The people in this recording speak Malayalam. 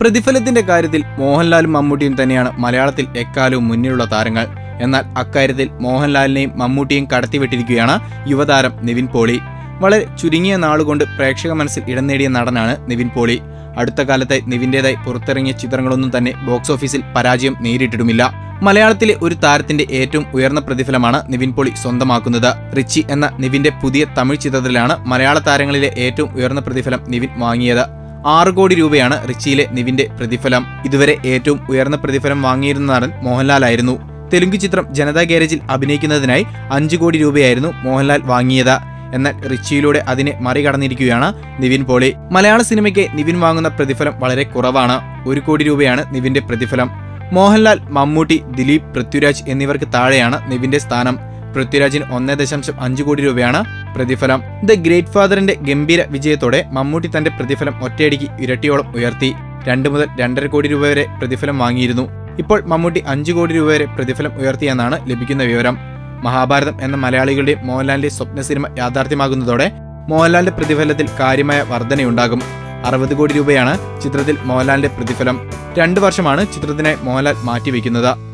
പ്രതിഫലത്തിന്റെ കാര്യത്തിൽ മോഹൻലാലും മമ്മൂട്ടിയും തന്നെയാണ് മലയാളത്തിൽ എക്കാലവും മുന്നിലുള്ള താരങ്ങൾ. എന്നാൽ അക്കാര്യത്തിൽ മോഹൻലാലിനെയും മമ്മൂട്ടിയും കടത്തിവിട്ടിരിക്കുകയാണ് യുവതാരം നിവിൻ പോളി. വളരെ ചുരുങ്ങിയ നാളുകൊണ്ട് പ്രേക്ഷക മനസ്സിൽ ഇടം നേടിയ നടനാണ് നിവിൻ പോളി. അടുത്ത കാലത്തായി നിവിന്റേതായി പുറത്തിറങ്ങിയ ചിത്രങ്ങളൊന്നും തന്നെ ബോക്സ് ഓഫീസിൽ പരാജയം നേരിട്ടിട്ടുമില്ല. മലയാളത്തിലെ ഒരു താരത്തിന്റെ ഏറ്റവും ഉയർന്ന പ്രതിഫലമാണ് നിവിൻ പോളി സ്വന്തമാക്കുന്നത്. റിച്ചി എന്ന നിവിന്റെ പുതിയ തമിഴ് ചിത്രത്തിലാണ് മലയാള താരങ്ങളിലെ ഏറ്റവും ഉയർന്ന പ്രതിഫലം നിവിൻ വാങ്ങിയത്. ആറ് കോടി രൂപയാണ് റിച്ചിയിലെ നിവിന്റെ പ്രതിഫലം. ഇതുവരെ ഏറ്റവും ഉയർന്ന പ്രതിഫലം വാങ്ങിയിരുന്ന നടൻ മോഹൻലാലായിരുന്നു. തെലുങ്ക് ചിത്രം ജനതാ ഗാരേജിൽ അഭിനയിക്കുന്നതിനായി അഞ്ചു കോടി രൂപയായിരുന്നു മോഹൻലാൽ വാങ്ങിയത്. എന്നാൽ റിച്ചിയിലൂടെ അതിനെ മറികടന്നിരിക്കുകയാണ് നിവിൻ പോളി. മലയാള സിനിമയ്ക്ക് നിവിൻ വാങ്ങുന്ന പ്രതിഫലം വളരെ കുറവാണ്. ഒരു കോടി രൂപയാണ് നിവിന്റെ പ്രതിഫലം. മോഹൻലാൽ മമ്മൂട്ടി ദിലീപ് പൃഥ്വിരാജ് എന്നിവർക്ക് താഴെയാണ് നിവിന്റെ സ്ഥാനം. പൃഥ്വിരാജിന് ഒന്നേ ദശാംശം അഞ്ച് കോടി രൂപയാണ് പ്രതിഫലം. ദ ഗ്രേറ്റ് ഫാദറിന്റെ ഗംഭീര വിജയത്തോടെ മമ്മൂട്ടി തന്റെ പ്രതിഫലം ഒറ്റയടിക്ക് ഇരട്ടിയോളം ഉയർത്തി. രണ്ട് മുതൽ രണ്ടര കോടി രൂപ വരെ പ്രതിഫലം വാങ്ങിയിരുന്നു. ഇപ്പോൾ മമ്മൂട്ടി അഞ്ചു കോടി രൂപ വരെ പ്രതിഫലം ഉയർത്തിയെന്നാണ് ലഭിക്കുന്ന വിവരം. മഹാഭാരതം എന്ന മലയാളികളുടെ മോഹൻലാലിന്റെ സ്വപ്ന സിനിമ യാഥാർത്ഥ്യമാകുന്നതോടെ മോഹൻലാലിന്റെ പ്രതിഫലത്തിൽ കാര്യമായ വർധനയുണ്ടാകും. അറുപത് കോടി രൂപയാണ് ചിത്രത്തിൽ മോഹൻലാലിന്റെ പ്രതിഫലം. രണ്ടു വർഷമാണ് ചിത്രത്തിനായി മോഹൻലാൽ മാറ്റിവെക്കുന്നത്.